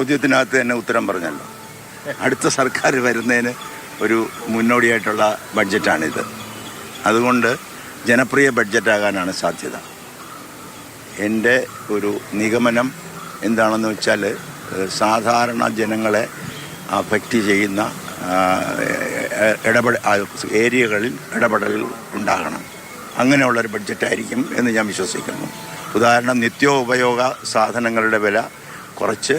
ചോദ്യത്തിനകത്ത് തന്നെ ഉത്തരം പറഞ്ഞല്ലോ. അടുത്ത സർക്കാർ വരുന്നതിന് ഒരു മുന്നോടിയായിട്ടുള്ള ബഡ്ജറ്റാണിത്. അതുകൊണ്ട് ജനപ്രിയ ബഡ്ജറ്റാകാനാണ് സാധ്യത. എന്റെ ഒരു നിഗമനം എന്താണെന്ന് വെച്ചാൽ സാധാരണ ജനങ്ങളെ അഫക്റ്റ് ചെയ്യുന്ന ഇടപെട ഏരിയകളിൽ ഇടപെടലുകൾ ഉണ്ടാകണം. അങ്ങനെയുള്ളൊരു ബഡ്ജറ്റായിരിക്കും എന്ന് ഞാൻ വിശ്വസിക്കുന്നു. ഉദാഹരണം നിത്യോപയോഗ സാധനങ്ങളുടെ വില കുറച്ച്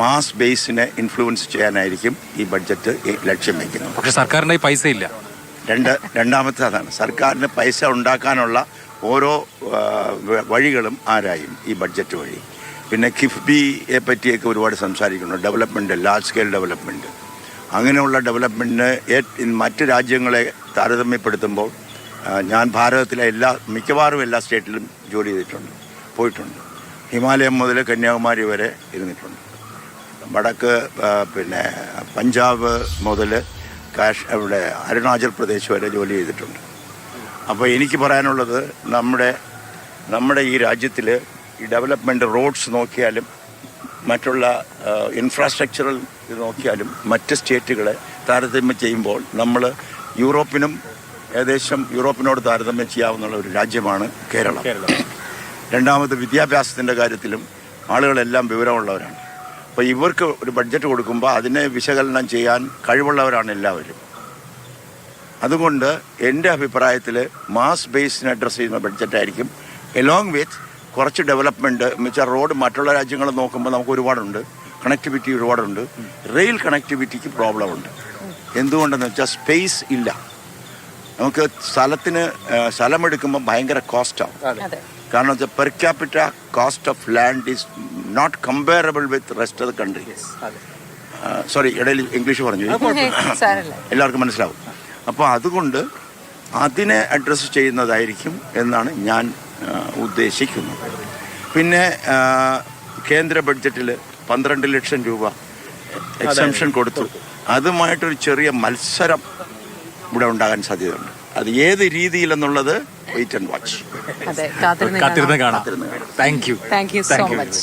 മാസ് ബേസിനെ ഇൻഫ്ലുവൻസ് ചെയ്യാനായിരിക്കും ഈ ബഡ്ജറ്റ് ലക്ഷ്യം വയ്ക്കുന്നത് പക്ഷേ സർക്കാരിന്റെ പൈസ ഇല്ല. രണ്ട് രണ്ടാമത്തെ അതാണ് സർക്കാരിന് പൈസ ഉണ്ടാക്കാനുള്ള ഓരോ വഴികളും ആരായും ഈ ബഡ്ജറ്റ് വഴി. പിന്നെ കിഫ്ബിയെ പറ്റിയൊക്കെ ഒരുപാട് സംസാരിക്കുന്നു. ഡെവലപ്മെന്റ് ലാർജ് സ്കെയിൽ ഡെവലപ്മെന്റ് അങ്ങനെയുള്ള ഡെവലപ്മെന്റിന് മറ്റ് രാജ്യങ്ങളെ താരതമ്യപ്പെടുത്തുമ്പോൾ ഞാൻ ഭാരതത്തിലെ എല്ലാ മിക്കവാറും എല്ലാ സ്റ്റേറ്റിലും ജോലി ചെയ്തിട്ടുണ്ട് പോയിട്ടുണ്ട്. ഹിമാലയം മുതൽ കന്യാകുമാരി വരെ ഇരുന്നിട്ടുണ്ട്. വടക്ക് പിന്നെ പഞ്ചാബ് മുതൽ കാഷ് അവിടെ അരുണാചൽ പ്രദേശ് വരെ ജോലി ചെയ്തിട്ടുണ്ട്. അപ്പോൾ എനിക്ക് പറയാനുള്ളത് നമ്മുടെ നമ്മുടെ ഈ രാജ്യത്തിൽ ഈ ഡെവലപ്മെന്റ് റോഡ്സ് നോക്കിയാലും മറ്റുള്ള ഇൻഫ്രാസ്ട്രക്ചറൽ ഇത് നോക്കിയാലും മറ്റ് സ്റ്റേറ്റുകളെ താരതമ്യം ചെയ്യുമ്പോൾ നമ്മൾ യൂറോപ്പിനും ഏകദേശം യൂറോപ്പിനോട് താരതമ്യം ചെയ്യാവുന്ന ഒരു രാജ്യമാണ് കേരളം. രണ്ടാമത് വിദ്യാഭ്യാസത്തിന്റെ കാര്യത്തിലും ആളുകളെല്ലാം വിവരമുള്ളവരാണ്. അപ്പോൾ ഇവർക്ക് ഒരു ബഡ്ജറ്റ് കൊടുക്കുമ്പോൾ അതിനെ വിശകലനം ചെയ്യാൻ കഴിവുള്ളവരാണ് എല്ലാവരും. അതുകൊണ്ട് എന്റെ അഭിപ്രായത്തിൽ മാസ് ബേസിന് അഡ്രസ്സ് ചെയ്യുന്ന ബഡ്ജറ്റായിരിക്കും എലോങ് വിത്ത് കുറച്ച് ഡെവലപ്മെന്റ് എന്ന് വെച്ചാൽ റോഡ് മറ്റുള്ള രാജ്യങ്ങൾ നോക്കുമ്പോൾ നമുക്ക് ഒരുപാടുണ്ട്. കണക്ടിവിറ്റി ഒരുപാടുണ്ട്. റെയിൽ കണക്ടിവിറ്റിക്ക് പ്രോബ്ലം ഉണ്ട്. എന്തുകൊണ്ടെന്ന് വെച്ചാൽ സ്പേസ് ഇല്ല. നമുക്ക് സ്ഥലത്തിന് സ്ഥലമെടുക്കുമ്പോൾ ഭയങ്കര കോസ്റ്റാവും കാരണം വെച്ചാൽ per capita cost of land is not comparable with rest of the country sorry ഇടയിൽ ഇംഗ്ലീഷ് പറഞ്ഞു. എല്ലാവർക്കും മനസ്സിലാവും. അപ്പോൾ അതുകൊണ്ട് അതിനെ അഡ്രസ്സ് ചെയ്യുന്നതായിരിക്കും എന്നാണ് ഞാൻ ഉദ്ദേശിക്കുന്നത്. പിന്നെ കേന്ദ്ര ബഡ്ജറ്റിൽ പന്ത്രണ്ട് ലക്ഷം രൂപ എക്സംഷൻ കൊടുത്തു. അതുമായിട്ടൊരു ചെറിയ മത്സരം ഇവിടെ ഉണ്ടാകാൻ സാധ്യതയുണ്ട്. അത് ഏത് രീതിയിലെന്നുള്ളത് വെയിറ്റ് ആൻഡ് വാച്ച്. കാണാം. Thank you thank you so much